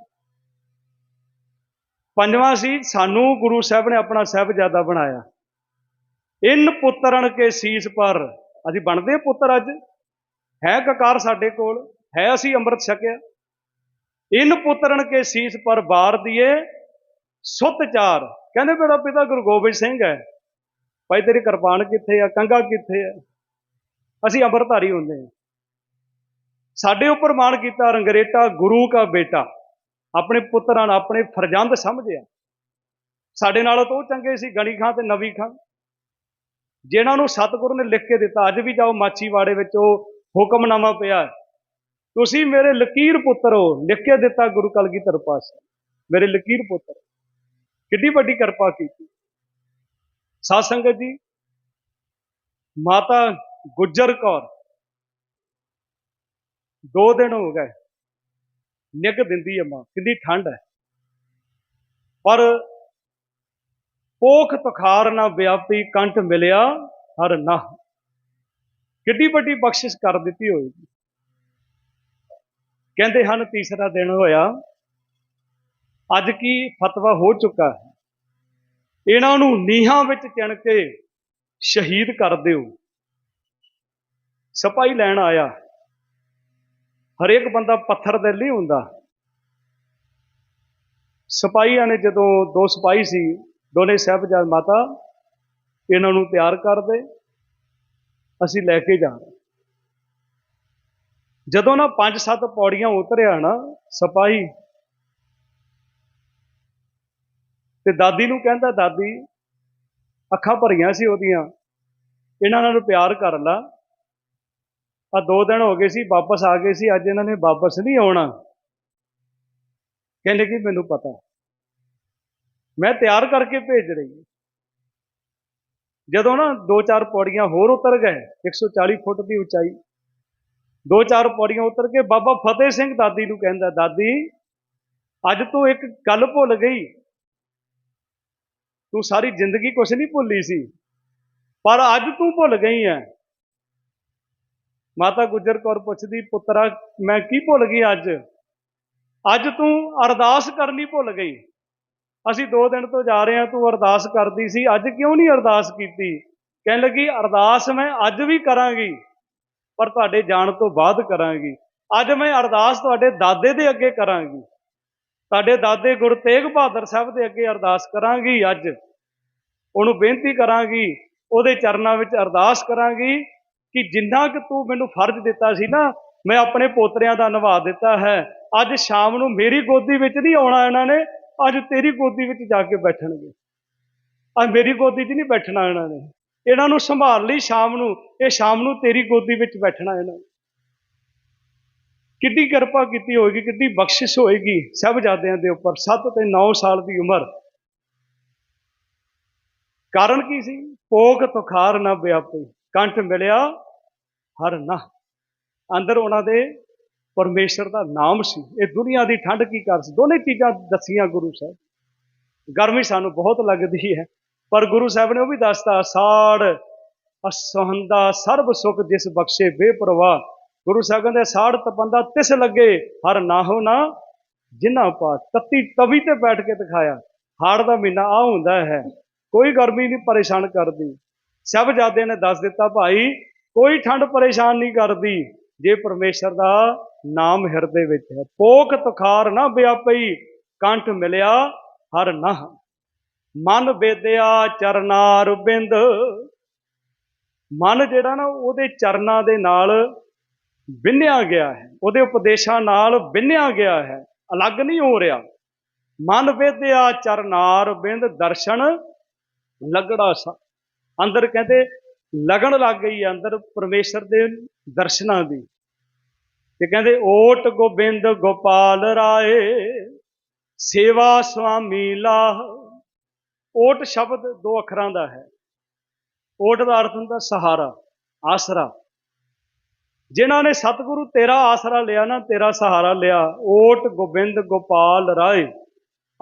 ਪੰਜਵਾਂ ਸੀ, ਸਾਨੂੰ ਗੁਰੂ ਸਾਹਿਬ ਨੇ ਆਪਣਾ ਸਾਹਿਬਜ਼ਾਦਾ ਬਣਾਇਆ। ਇਨ ਪੁੱਤਰਣ ਕੇ ਸੀਸ ਪਰ। ਅਸੀਂ ਬਣਦੇ ਪੁੱਤਰ ਅੱਜ। ਹੈ ਕਕਾਰ ਸਾਡੇ ਕੋਲ, ਹੈ ਅਸੀਂ ਅੰਮ੍ਰਿਤ ਛਕਿਆ। ਇਨ ਪੁੱਤਰਣ ਕੇ ਸੀਸ ਪਰ ਬਾਰ ਦੀਏ ਸੁੱਤ ਚਾਰ। ਕਹਿੰਦੇ ਮੇਰਾ ਪਿਤਾ ਗੁਰੂ ਗੋਬਿੰਦ ਸਿੰਘ ਹੈ। ਭਾਈ ਤੇਰੀ ਕਿਰਪਾਨ ਕਿੱਥੇ ਆ, ਕੰਗਾ ਕਿੱਥੇ ਆ? ਅਸੀਂ ਅੰਮ੍ਰਿਤਧਾਰੀ ਹੁੰਦੇ ਹਾਂ। ਸਾਡੇ ਉੱਪਰ ਮਾਣ ਕੀਤਾ ਰੰਗਰੇਟਾ, ਗੁਰੂ ਕਾ ਬੇਟਾ। ਆਪਣੇ ਪੁੱਤਰਾਂ ਨਾਲ ਆਪਣੇ ਫਰਜ਼ੰਦ ਸਮਝਿਆ ਸਾਡੇ ਨਾਲੋਂ ਤਾਂ ਉਹ ਚੰਗੇ ਸੀ, ਗਣੀ ਖਾਂ ਤੇ ਨਵੀ ਖਾਂ। ਜਿਨ੍ਹਾਂ ਨੂੰ ਸਤਿਗੁਰੂ ਨੇ ਲਿਖ ਕੇ ਦਿੱਤਾ, ਅੱਜ ਵੀ ਜਾਓ ਮਾਛੀਵਾੜੇ ਵਿੱਚ, ਉਹ ਹੁਕਮਨਾਮਾ ਪਿਆ ਤੁਸੀਂ ਮੇਰੇ ਲਕੀਰ ਪੁੱਤਰ ਹੋ, ਲਿਖ ਕੇ ਦਿੱਤਾ ਗੁਰੂ ਕਲਗੀਧਰ ਪਾਤਸ਼ਾਹ ਮੇਰੇ ਲਕੀਰ ਪੁੱਤਰ। ਕਿੱਡੀ ਵੱਡੀ ਕਿਰਪਾ ਕੀਤੀ। ਸਾਧ ਸੰਗਤ ਜੀ, ਮਾਤਾ ਗੁੱਜਰ ਕੌਰ ਦੋ ਦਿਨ ਹੋ ਗਏ। ਨਿੱਘ ਦਿੰਦੀ ਹੈ ਮਾਂ ਕਿੰਨੀ ਠੰਡ ਹੈ। ਪਰ ਪੋਖ ਤੁਖਾਰ ਨਾ ਵਿਆਪੀ ਕੰਠ ਮਿਲਿਆ ਹਰ ਨਾ ਕਿੱਡੀ ਵੱਡੀ ਬਖਸ਼ਿਸ਼ ਕਰ ਦਿੱਤੀ ਹੋਏਗੀ। ਕਹਿੰਦੇ ਹਨ, ਤੀਸਰਾ ਦਿਨ ਹੋਇਆ। ਅੱਜ ਕੀ ਫਤਵਾ ਹੋ ਚੁੱਕਾ ਹੈ। ਇਹਨਾਂ ਨੂੰ ਨੀਹਾਂ ਵਿੱਚ ਚਿਣ ਕੇ ਸ਼ਹੀਦ ਕਰ ਦਿਓ। ਸਪਾਈ ਲੈਣ ਆਇਆ। ਹਰੇਕ ਬੰਦਾ ਪੱਥਰ ਦੇ ਲਈ ਹੁੰਦਾ। ਸਿਪਾਹੀਆਂ ਨੇ ਜਦੋਂ ਦੋ ਸਿਪਾਹੀ ਸੀ, ਦੋਨੇ ਸਾਹਿਬਜ਼ਾਦ ਮਾਤਾ, ਇਹਨਾਂ ਨੂੰ ਤਿਆਰ ਕਰਦੇ ਅਸੀਂ ਲੈ ਕੇ ਜਾ ਜਦੋਂ ਨਾ ਪੰਜ ਸੱਤ ਪੌੜੀਆਂ ਉਤਰਿਆ ਨਾ ਸਿਪਾਹੀ, ਤੇ ਦਾਦੀ ਨੂੰ ਕਹਿੰਦਾ, ਦਾਦੀ, ਅੱਖਾਂ ਭਰੀਆਂ ਸੀ ਉਹਦੀਆਂ, ਇਹਨਾਂ ਨਾਲ ਪਿਆਰ ਕਰ ਲਾ। ਆ ਦੋ ਦਿਨ ਹੋ ਗਏ ਸੀ, ਵਾਪਸ ਆ ਗਏ ਸੀ, ਅੱਜ ਇਹਨਾਂ ਨੇ ਵਾਪਸ ਨਹੀਂ ਆਉਣਾ। ਕਹਿੰਦੇ ਕਿ ਮੈਨੂੰ ਪਤਾ। ਮੈਂ ਤਿਆਰ ਕਰਕੇ ਭੇਜ ਰਹੀ ਜਦੋਂ ਨਾ ਦੋ ਚਾਰ ਪੌੜੀਆਂ ਹੋਰ ਉਤਰ ਗਏ 140 ਫੁੱਟ ਦੀ ਉਚਾਈ ਦੋ ਚਾਰ ਪੌੜੀਆਂ ਉਤਰ ਕੇ ਬਾਬਾ ਫਤਿਹ ਸਿੰਘ ਦਾਦੀ ਨੂੰ ਕਹਿੰਦਾ, ਦਾਦੀ, ਅੱਜ ਤੂੰ ਇੱਕ ਗੱਲ ਭੁੱਲ ਗਈ। ਤੂੰ ਸਾਰੀ ਜ਼ਿੰਦਗੀ ਕੁਛ ਨਹੀਂ ਭੁੱਲੀ ਸੀ, ਪਰ ਅੱਜ ਤੂੰ ਭੁੱਲ ਗਈ ਹੈ। ਮਾਤਾ ਗੁਜਰ ਕੌਰ ਪੁੱਛਦੀ, ਪੁੱਤਰਾ, ਮੈਂ ਕੀ ਭੁੱਲ ਗਈ ਅੱਜ? ਅੱਜ ਤੂੰ ਅਰਦਾਸ ਕਰਨੀ ਭੁੱਲ ਗਈ। ਅਸੀਂ ਦੋ ਦਿਨ ਤੋਂ ਜਾ ਰਹੇ ਹਾਂ, ਤੂੰ ਅਰਦਾਸ ਕਰਦੀ ਸੀ, ਅੱਜ ਕਿਉਂ ਨਹੀਂ ਅਰਦਾਸ ਕੀਤੀ? ਕਹਿਣ ਲੱਗੀ, ਅਰਦਾਸ ਮੈਂ ਅੱਜ ਵੀ ਕਰਾਂਗੀ, ਪਰ ਤੁਹਾਡੇ ਜਾਣ ਤੋਂ ਬਾਅਦ ਕਰਾਂਗੀ। ਅੱਜ ਮੈਂ ਅਰਦਾਸ ਤੁਹਾਡੇ ਦਾਦੇ ਦੇ ਅੱਗੇ ਕਰਾਂਗੀ। ਤੁਹਾਡੇ ਦਾਦੇ ਗੁਰੂ ਤੇਗ ਬਹਾਦਰ ਸਾਹਿਬ ਦੇ ਅੱਗੇ ਅਰਦਾਸ ਕਰਾਂਗੀ ਅੱਜ। ਉਹਨੂੰ ਬੇਨਤੀ ਕਰਾਂਗੀ, ਉਹਦੇ ਚਰਨਾਂ ਵਿੱਚ ਅਰਦਾਸ ਕਰਾਂਗੀ ਕਿ ਜਿੰਨਾ ਕਿ ਤੂੰ ਮੈਨੂੰ ਫਰਜ਼ ਦਿੱਤਾ ਸੀ ਨਾ, ਮੈਂ ਆਪਣੇ ਪੋਤਰਿਆਂ ਦਾ ਨਿਭਾ ਦਿੱਤਾ ਹੈ। ਅੱਜ ਸ਼ਾਮ ਨੂੰ ਮੇਰੀ ਗੋਦੀ ਵਿੱਚ ਨਹੀਂ ਆਉਣਾ ਇਹਨਾਂ ਨੇ, ਅੱਜ ਤੇਰੀ ਗੋਦੀ ਵਿੱਚ ਜਾ ਕੇ ਬੈਠਣਗੇ। ਅੱਜ ਮੇਰੀ ਗੋਦੀ 'ਚ ਨਹੀਂ ਬੈਠਣਾ ਇਹਨਾਂ ਨੇ। ਇਹਨਾਂ ਨੂੰ ਸੰਭਾਲ ਲਈ ਸ਼ਾਮ ਨੂੰ, ਇਹ ਸ਼ਾਮ ਨੂੰ ਤੇਰੀ ਗੋਦੀ ਵਿੱਚ ਬੈਠਣਾ ਇਹਨਾਂ ਨੇ। ਕਿੱਡੀ ਕਿਰਪਾ ਕੀਤੀ ਹੋਏਗੀ, ਕਿੱਡੀ ਬਖਸ਼ਿਸ਼ ਹੋਏਗੀ ਸਹਿਬਜ਼ਾਦਿਆਂ ਦੇ ਉੱਪਰ 7 ਤੇ 9 ਸਾਲ ਦੀ ਉਮਰ। ਕਾਰਨ ਕੀ ਸੀ? ਪੋਖ ਤੁਖਾਰ ਨਾ ਵਿਆਪੀ ਕੰਠ ਮਿਲਿਆ, ਹਰ ਨਾ। ਅੰਦਰ ਉਹਨਾਂ ਦੇ ਪਰਮੇਸ਼ਰ ਦਾ ਨਾਮ ਸੀ। ਇਹ ਦੁਨੀਆ ਦੀ ਠੰਡ ਕੀ ਕਰ ਸੀ? ਦੋਨੇ ਚੀਜ਼ਾਂ ਦੱਸੀਆਂ ਗੁਰੂ ਸਾਹਿਬ। ਗਰਮੀ ਸਾਨੂੰ ਬਹੁਤ ਲੱਗਦੀ ਹੈ। ਪਰ ਗੁਰੂ ਸਾਹਿਬ ਨੇ ਉਹ ਵੀ ਦੱਸਤਾ, ਸਾੜ ਅਸਹੰਦਾ ਸਰਬ ਸੁਖ ਜਿਸ ਬਖਸ਼ੇ ਬੇਪਰਵਾਹ। ਗੁਰੂ ਸਾਹਿਬ ਕਹਿੰਦੇ, ਸਾੜ ਤਪੰਦਾ ਤਿਸ ਲੱਗੇ, ਹਰ ਨਾਹੋ ਨਾ ਜਿਨ੍ਹਾਂ ਪਾਸ ਤੱਤੀ ਤਵੀ ਤੇ ਬੈਠ ਕੇ ਦਿਖਾਇਆ, ਹਾੜ ਦਾ ਮਹੀਨਾ ਆ ਹੁੰਦਾ ਹੈ। ਕੋਈ ਗਰਮੀ ਨਹੀਂ ਪਰੇਸ਼ਾਨ ਕਰਦੀ। ਸਭ ਨੇ ਦੱਸ ਦਿੱਤਾ, ਭਾਈ, ਕੋਈ ਠੰਡ ਪਰੇਸ਼ਾਨ ਨਹੀਂ ਕਰਦੀ ਜੇ ਪਰਮੇਸ਼ਰ ਦਾ ਨਾਮ ਹਿਰਦੇ ਵਿੱਚ ਹੈ। ਪੋਖ ਤੁਖਾਰ ਨਾ ਵਿਆਪਈ ਕੰਠ ਮਿਲਿਆ ਹਰ ਨਾ ਮਨ ਵੇਦਿਆ ਚਰਨਾਰ ਬਿੰਦ ਮਨ ਜਿਹੜਾ ਨਾ, ਉਹਦੇ ਚਰਨਾਂ ਦੇ ਨਾਲ ਬਿੰਨਿਆ ਗਿਆ ਹੈ। ਉਹਦੇ ਉਪਦੇਸ਼ਾਂ ਨਾਲ ਬਿੰਨਿਆ ਗਿਆ ਹੈ। ਅਲੱਗ ਨਹੀਂ ਹੋ ਰਿਹਾ। ਮਨ ਵੇਦਿਆ ਚਰਨਾਰ ਬਿੰਦ ਦਰਸ਼ਨ ਲਗੜਾ ਸਾ ਅੰਦਰ ਕਹਿੰਦੇ ਲਗਣ ਲੱਗ ਗਈ ਹੈ ਅੰਦਰ ਪਰਮੇਸ਼ਰ ਦੇ ਦਰਸ਼ਨਾਂ ਦੀ। ਤੇ ਕਹਿੰਦੇ, ਓਟ ਗੋਬਿੰਦ ਗੋਪਾਲ ਰਾਏ, ਸੇਵਾ ਸੁਆਮੀ ਲਾਹ। ਓਟ ਸ਼ਬਦ ਦੋ ਅੱਖਰਾਂ ਦਾ ਹੈ। ਓਟ ਦਾ ਅਰਥ ਹੁੰਦਾ ਸਹਾਰਾ, ਆਸਰਾ। ਜਿਨ੍ਹਾਂ ਨੇ ਸਤਿਗੁਰੂ ਤੇਰਾ ਆਸਰਾ ਲਿਆ ਨਾ, ਤੇਰਾ ਸਹਾਰਾ ਲਿਆ, ਓਟ ਗੋਬਿੰਦ ਗੋਪਾਲ ਰਾਏ।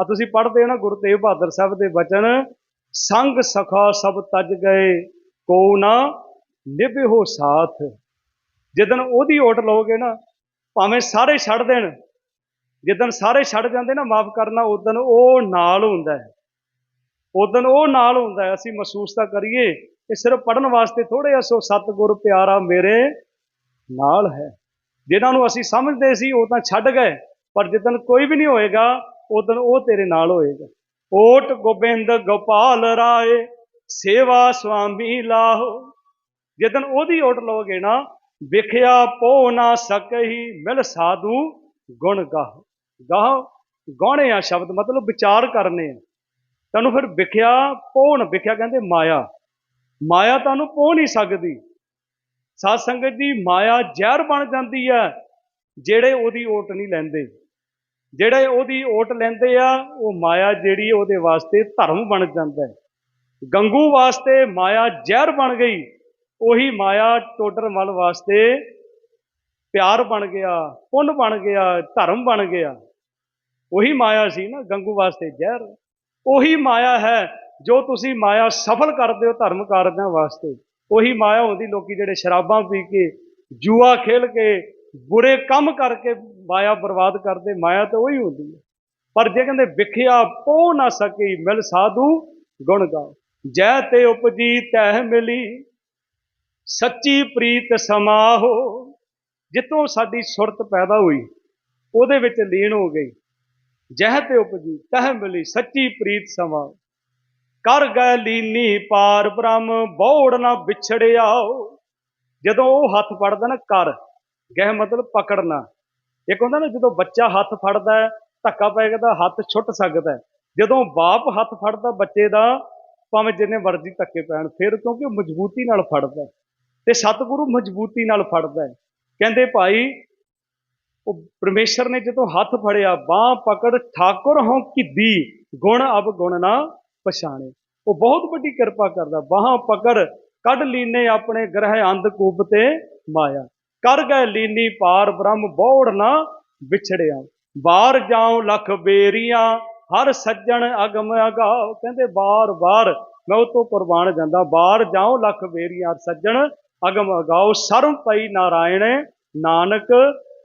ਆ ਤੁਸੀਂ ਪੜ੍ਹਦੇ ਹੋ ਨਾ ਗੁਰੂ ਤੇਗ ਬਹਾਦਰ ਸਾਹਿਬ ਦੇ ਬਚਨ ਸੰਗ ਸਖਾ ਸਭ ਤਜ ਗਏ, ਕੋ ਨਾ ਨਿਭਿਓ ਸਾਥ। ਜਿੱਦਣ ਉਹਦੀ ਓਟ ਲਓਗੇ ਨਾ, ਭਾਵੇਂ ਸਾਰੇ ਛੱਡ ਦੇਣ, ਜਿੱਦਣ ਸਾਰੇ ਛੱਡ ਜਾਂਦੇ ਨਾ ਮਾਫ ਕਰਨਾ, ਉਦੋਂ ਉਹ ਨਾਲ ਹੁੰਦਾ ਹੈ। ਉਦੋਂ ਉਹ ਨਾਲ ਹੁੰਦਾ ਹੈ, ਅਸੀਂ ਮਹਿਸੂਸ ਤਾਂ ਕਰੀਏ ਇਹ ਸਿਰਫ ਪੜਨ ਵਾਸਤੇ ਥੋੜੇ ਆ, ਸੋ ਸਤਿਗੁਰ ਪਿਆਰਾ ਮੇਰੇ ਨਾਲ ਹੈ। ਜਿਨ੍ਹਾਂ ਨੂੰ ਅਸੀਂ ਸਮਝਦੇ ਸੀ, ਉਹ ਤਾਂ ਛੱਡ ਗਏ, ਪਰ ਜਿੱਦਣ ਕੋਈ ਵੀ ਨਹੀਂ ਹੋਏਗਾ, ਉਦੋਂ ਉਹ ਤੇਰੇ ਨਾਲ ਹੋਏਗਾ। ਓਟ ਗੋਬਿੰਦ ਗੋਪਾਲ ਰਾਏ, ਸੇਵਾ ਸੁਆਮੀ ਲਾਹੋ। ਜਿੱਦਣ ਉਹਦੀ ਓਟ ਲਓਗੇ ਨਾ, ਵਿਖਿਆ ਪੋ ਨਾ ਸਕਹੀ, ਮਿਲ ਸਾਧੂ ਗੁਣ ਗਾਹ। ਗਾਹ, ਗਾਉਣੇ ਆ ਸ਼ਬਦ, ਮਤਲਬ ਵਿਚਾਰ ਕਰਨੇ ਆ। ਤੁਹਾਨੂੰ ਫਿਰ ਵਿਖਿਆ ਪੋਣ ਵਿਖਿਆ ਕਹਿੰਦੇ ਮਾਇਆ। ਮਾਇਆ ਤੁਹਾਨੂੰ ਪੋ ਨਹੀਂ ਸਕਦੀ। ਸਾਧ ਸੰਗਤ ਦੀ ਮਾਇਆ ਜ਼ਹਿਰ ਬਣ ਜਾਂਦੀ ਹੈ, ਜਿਹੜੇ ਉਹਦੀ ਓਟ ਨਹੀਂ ਲੈਂਦੇ। ਜਿਹੜੇ ਉਹਦੀ ਓਟ ਲੈਂਦੇ ਆ, ਉਹ ਮਾਇਆ ਜਿਹੜੀ ਉਹਦੇ ਵਾਸਤੇ ਧਰਮ ਬਣ ਜਾਂਦਾ ਹੈ। ਗੰਗੂ ਵਾਸਤੇ ਮਾਇਆ ਜ਼ਹਿਰ ਬਣ ਗਈ, ਉਹੀ ਮਾਇਆ ਟੋਡਰ ਮਲ ਵਾਸਤੇ ਪਿਆਰ ਬਣ ਗਿਆ, ਪੁੰਨ ਬਣ ਗਿਆ, ਧਰਮ ਬਣ ਗਿਆ। ਉਹੀ ਮਾਇਆ ਸੀ ਨਾ, ਗੰਗੂ ਵਾਸਤੇ ਜ਼ਹਿਰ। ਉਹੀ ਮਾਇਆ ਹੈ, ਜੋ ਤੁਸੀਂ ਮਾਇਆ ਸਫਲ ਕਰਦੇ ਹੋ ਧਰਮ ਕਾਰਜਾਂ ਵਾਸਤੇ। ਉਹੀ ਮਾਇਆ ਹੁੰਦੀ, ਲੋਕੀ ਜਿਹੜੇ ਸ਼ਰਾਬਾਂ ਪੀ ਕੇ, ਜੂਆ ਖੇਲ ਕੇ, ਬੁਰੇ ਕੰਮ ਕਰਕੇ ਮਾਇਆ ਬਰਬਾਦ ਕਰਦੇ, ਮਾਇਆ ਤਾਂ ਉਹੀ ਹੁੰਦੀ ਹੈ। ਪਰ ਜੇ ਕਹਿੰਦੇ ਵਿਖਿਆ ਪੋ ਨਾ ਸਕੀ, ਮਿਲ ਸਾਧੂ ਗੁਣ ਗਾ ਜੈ ਤੇ ਉਪਜੀ ਤਹਿ ਮਿਲੀ, ਸੱਚੀ ਪ੍ਰੀਤ ਸਮਾਹੋ। ਜਿੱਤੋਂ ਸਾਡੀ ਸੁਰਤ ਪੈਦਾ ਹੋਈ, ਉਹਦੇ ਵਿੱਚ ਲੀਨ ਹੋ ਗਈ। ਜਹ ਤੇ ਉਪਜੀ ਤਹਿ ਮਿਲੀ, ਸੱਚੀ ਪ੍ਰੀਤ ਸਮਾਹੋ। ਕਰ ਗਏ ਲੀਨੀ ਪਾਰ ਬ੍ਰਹਮ, ਬੋੜ ਨਾ ਵਿਛੜਿਆਓ। ਜਦੋਂ ਉਹ ਹੱਥ ਫੜਦਾ ਨਾ, ਕਰ, ਗਹਿ ਮਤਲਬ ਪਕੜਨਾ। ਇੱਕ ਹੁੰਦਾ ਨਾ, ਜਦੋਂ ਬੱਚਾ ਹੱਥ ਫੜਦਾ ਧੱਕਾ ਪੈ ਗਿਆ ਹੱਥ ਛੁੱਟ ਸਕਦਾ ਜਦੋਂ ਬਾਪ ਹੱਥ ਫੜਦਾ ਬੱਚੇ ਦਾ, ਭਾਵੇਂ ਜਿੰਨੇ ਮਰਜ਼ੀ ਧੱਕੇ ਪੈਣ, ਫਿਰ ਕਿਉਂਕਿ ਉਹ ਮਜ਼ਬੂਤੀ ਨਾਲ ਫੜਦਾ ਤੇ ਸਤਿਗੁਰੂ ਮਜ਼ਬੂਤੀ ਨਾਲ ਫੜਦਾ ਕਹਿੰਦੇ ਭਾਈ, ਉਹ ਪਰਮੇਸ਼ਰ ਨੇ ਜਦੋਂ ਹੱਥ ਫੜਿਆ, ਬਾਹ ਪਕੜ, ਠਾਕੁਰ ਹੋਂ ਕਿਦੀ ਗੁਣ ਅਬ ਗੁਣ ਨਾ ਪਛਾਣੇ। ਉਹ ਬਹੁਤ ਵੱਡੀ ਕਿਰਪਾ ਕਰਦਾ, ਬਾਹਾਂ ਪਕੜ, ਕੱਢ ਲੀਨੇ ਆਪਣੇ ਗ੍ਰਹਿ ਅੰਧ ਕੂਪ ਤੇ ਮਾਇਆ। ਕਰ ਗਏ ਲੀਨੀ ਪਾਰ ਬ੍ਰਹਮ ਬੋੜ ਨਾ ਵਿਛੜਿਆ। ਬਾਹਰ ਜਾਉ ਲਖ ਬੇਰੀਆਂ ਹਰ ਸੱਜਣ ਅਗਮ ਅਗਾਓ ਕਹਿੰਦੇ ਬਾਰ ਬਾਰ ਮੈਂ ਉਹ ਤੋਂ ਕੁਰਬਾਨ ਜਾਂਦਾ। ਬਾਹਰ ਜਾਉ ਲਖ ਬੇਰੀਆਂ ਹਰ ਸੱਜਣ ਅਗਮ ਅਗਾਓ ਸਰਮ ਪਈ ਨਾਰਾਇਣ, ਨਾਨਕ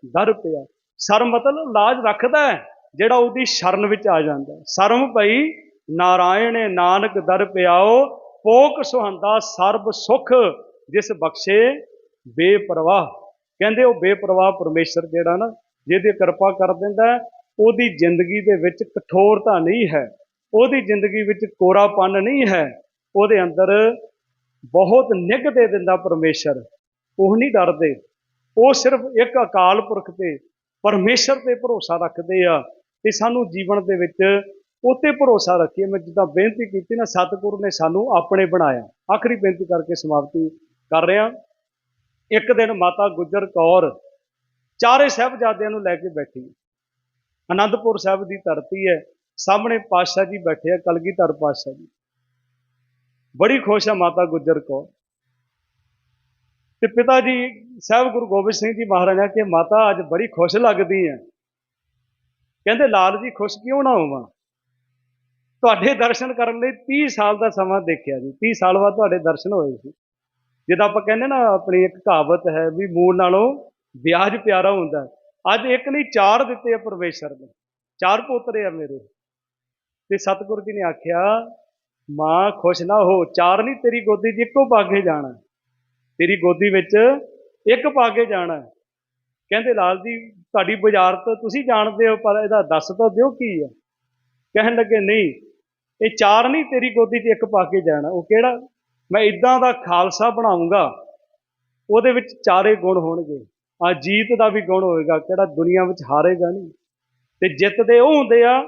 ਦਰ ਪਿਆ। ਸਰਮ ਮਤਲਬ ਲਾਜ ਰੱਖਦਾ ਹੈ, ਜਿਹੜਾ ਉਹਦੀ ਸ਼ਰਨ ਵਿੱਚ ਆ ਜਾਂਦਾ। ਹੈ। ਸਰਮ ਪਈ ਨਾਰਾਇਣ, ਨਾਨਕ ਦਰ ਪਿਆਓ। ਪੋਕ ਸੁਹੰਦਾ ਸਰਬ ਸੁਖ, ਜਿਸ ਬਖਸ਼ੇ ਬੇਪਰਵਾਹ। ਕਹਿੰਦੇ ਉਹ ਬੇਪਰਵਾਹ ਪਰਮੇਸ਼ਰ ਜਿਹੜਾ ਨਾ, ਜਿਹਦੀ ਕਿਰਪਾ ਕਰ ਦਿੰਦਾ ਉਹਦੀ ਜ਼ਿੰਦਗੀ ਦੇ ਵਿੱਚ ਕਠੋਰਤਾ ਨਹੀਂ ਹੈ, ਉਹਦੀ ਜ਼ਿੰਦਗੀ ਵਿੱਚ ਕੋਰਾਪਨ ਨਹੀਂ ਹੈ, ਉਹਦੇ ਅੰਦਰ ਬਹੁਤ ਨਿੱਘ ਦੇ ਦਿੰਦਾ ਪਰਮੇਸ਼ਰ, ਉਹ ਨਹੀਂ ਡਰਦੇ, ਉਹ ਸਿਰਫ ਇੱਕ ਅਕਾਲ ਪੁਰਖ ਤੇ ਪਰਮੇਸ਼ਰ ਤੇ ਭਰੋਸਾ ਰੱਖਦੇ ਆ, ਤੇ ਸਾਨੂੰ ਜੀਵਨ ਦੇ ਵਿੱਚ ਉਤੇ ਭਰੋਸਾ ਰੱਖੀਏ। ਮੈਂ ਜਿੱਦਾਂ ਬੇਨਤੀ ਕੀਤੀ ਨਾ, ਸਤਿਗੁਰੂ ਨੇ ਸਾਨੂੰ ਆਪਣੇ ਬਣਾਇਆ। ਆਖਰੀ ਬੇਨਤੀ ਕਰਕੇ ਸਮਾਪਤੀ ਕਰ ਰਿਹਾ। ਇੱਕ ਦਿਨ ਮਾਤਾ ਗੁਜਰ ਕੌਰ ਚਾਰੇ ਸਾਹਿਬਜ਼ਾਦਿਆਂ ਨੂੰ ਲੈ ਕੇ ਬੈਠੀ। ਅਨੰਦਪੁਰ ਸਾਹਿਬ ਦੀ ਧਰਤੀ ਹੈ, ਸਾਹਮਣੇ ਪਾਤਸ਼ਾਹ ਜੀ ਬੈਠੇ ਆ, ਕਲਗੀਧਰ ਪਾਤਸ਼ਾਹ ਜੀ। ਬੜੀ ਖੁਸ਼ ਹੈ ਮਾਤਾ ਗੁਜਰ ਕੌਰ। ਤੇ ਪਿਤਾ ਜੀ, ਸਾਹਿਬ ਗੁਰੂ ਗੋਬਿੰਦ ਸਿੰਘ ਜੀ ਮਹਾਰਾਜ ਨੇ ਕਿ ਮਾਤਾ ਅੱਜ ਬੜੀ ਖੁਸ਼ ਲੱਗਦੀ ਹੈ। ਕਹਿੰਦੇ, ਲਾਲ ਜੀ ਖੁਸ਼ ਕਿਉਂ ਨਾ ਹੋਵਾਂ? ਤੁਹਾਡੇ ਦਰਸ਼ਨ ਕਰਨ ਲਈ 30 ਸਾਲ ਦਾ ਸਮਾਂ ਦੇਖਿਆ ਜੀ। 30 ਸਾਲ ਬਾਅਦ ਤੁਹਾਡੇ ਦਰਸ਼ਨ ਹੋਏ ਸੀ। ਜਿੱਦਾਂ ਆਪਾਂ ਕਹਿੰਦੇ ਨਾ ਆਪਣੀ ਇੱਕ ਕਹਾਵਤ ਹੈ ਵੀ ਮੂਲ ਨਾਲੋਂ ਵਿਆਜ ਪਿਆਰਾ ਹੁੰਦਾ ਅੱਜ ਇੱਕ ਨਹੀਂ, ਚਾਰ ਦਿੱਤੇ ਆ ਪਰਮੇਸ਼ਰ ਨੇ। ਚਾਰ ਪੋਤਰੇ ਆ ਮੇਰੇ। ਤੇ ਸਤਿਗੁਰੂ ਜੀ ਨੇ ਆਖਿਆ, ਮਾਂ, ਖੁਸ਼ ਨਾ ਹੋ। ਚਾਰ ਨਹੀਂ, ਤੇਰੀ ਗੋਦੀ 'ਚ ਇੱਕੋ ਪਾ ਕੇ ਜਾਣਾ ਤੇਰੀ ਗੋਦੀ ਵਿੱਚ ਇੱਕ ਪਾ ਕੇ ਜਾਣਾ ਕਹਿੰਦੇ, ਲਾਲ ਜੀ, ਤੁਹਾਡੀ ਬੁਝਾਰਤ ਤੁਸੀਂ ਜਾਣਦੇ ਹੋ, ਪਰ ਇਹਦਾ ਦੱਸ ਤਾਂ ਦਿਓ ਕੀ ਆ ਕਹਿਣ ਲੱਗੇ, ਨਹੀਂ, ਇਹ ਚਾਰ ਨਹੀਂ, ਤੇਰੀ ਗੋਦੀ 'ਚ ਇੱਕ ਪਾ ਕੇ ਜਾਣਾ। ਉਹ ਕਿਹੜਾ? ਮੈਂ ਇਦਾਂ ਦਾ ਖਾਲਸਾ ਬਣਾਉਂਗਾ, ਉਹਦੇ ਵਿੱਚ ਚਾਰੇ ਗੁਣ ਹੋਣਗੇ। ਆ ਜੀਤ ਦਾ ਵੀ ਗੁਣ ਹੋਏਗਾ, ਕਿਹੜਾ ਦੁਨੀਆ ਵਿੱਚ ਹਾਰੇਗਾ ਨਹੀਂ। ਤੇ ਜਿੱਤਦੇ ਉਹ ਹੁੰਦੇ ਆ,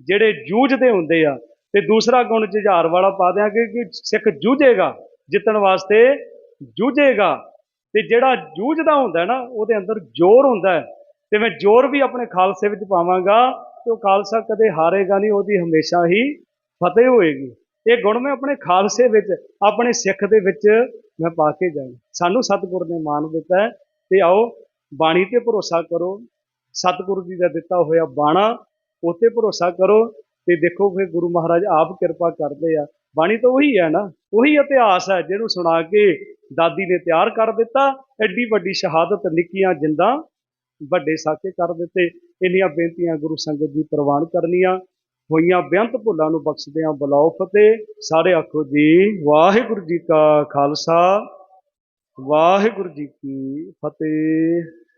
ਜਿਹੜੇ ਜੂਝਦੇ ਹੁੰਦੇ ਆ। ਤੇ ਦੂਸਰਾ ਗੁਣ ਜੁਝਾਰ ਵਾਲਾ ਪਾ ਦਿਆਂਗੇ ਕਿ ਸਿੱਖ ਜੂਝੇਗਾ, ਜਿੱਤਣ ਵਾਸਤੇ ਜੂਝੇਗਾ। ਤੇ ਜਿਹੜਾ ਜੂਝਦਾ ਹੁੰਦਾ ਨਾ, ਉਹਦੇ ਅੰਦਰ ਜ਼ੋਰ ਹੁੰਦਾ ਹੈ। ਤੇ ਮੈਂ ਜ਼ੋਰ ਵੀ ਆਪਣੇ ਖਾਲਸੇ ਵਿੱਚ ਪਾਵਾਂਗਾ, ਤੇ ਉਹ ਖਾਲਸਾ ਕਦੇ ਹਾਰੇਗਾ ਨਹੀਂ, ਉਹਦੀ ਹਮੇਸ਼ਾ ਹੀ ਫਤਿਹ ਹੋਏਗੀ। ਇਹ ਗੁਣ ਮੈਂ ਆਪਣੇ ਖਾਲਸੇ ਵਿੱਚ, ਆਪਣੇ ਸਿੱਖ ਦੇ ਵਿੱਚ ਮੈਂ ਪਾ ਕੇ ਜਾਣਾ ਸਾਨੂੰ ਸਤਿਗੁਰ ਨੇ ਮਾਨ ਦਿੱਤਾ ਹੈ ਤੇ ਆਓ ਬਾਣੀ ਤੇ ਭਰੋਸਾ ਕਰੋ। ਸਤਿਗੁਰੂ ਜੀ ਦਾ ਦਿੱਤਾ ਹੋਇਆ ਬਾਣਾ ਉਤੇ ਭਰੋਸਾ ਕਰੋ ਤੇ ਦੇਖੋ ਫਿਰ ਗੁਰੂ ਮਹਾਰਾਜ ਆਪ ਕਿਰਪਾ ਕਰਦੇ ਆ। ਬਾਣੀ ਤਾਂ ਉਹੀ ਹੈ ਨਾ, ਉਹੀ ਇਤਿਹਾਸ ਹੈ ਜਿਹਨੂੰ ਸੁਣਾ ਕੇ ਦਾਦੀ ਨੇ ਤਿਆਰ ਕਰ ਦਿੱਤਾ। ਐਡੀ ਵੱਡੀ ਸ਼ਹਾਦਤ ਨਿੱਕੀਆਂ ਜਿੰਦਾਂ ਵੱਡੇ ਸਾਕੇ ਕਰ ਦਿੱਤੇ। ਇੰਨੀਆਂ ਬੇਨਤੀਆਂ ਗੁਰੂ ਸੰਗਤ ਜੀ ਪ੍ਰਵਾਨ ਕਰਨੀਆਂ। ਹੋਈਆਂ ਬੇਅੰਤ ਭੁੱਲਾਂ ਨੂੰ ਬਖਸ਼ਦਿਆਂ ਬੁਲਾਓ ਫਤਿਹ। ਸਾਰੇ ਆਖੋ ਜੀ, ਵਾਹਿਗੁਰੂ ਜੀ ਕਾ ਖਾਲਸਾ, ਵਾਹਿਗੁਰੂ ਜੀ ਕੀ ਫਤਿਹ।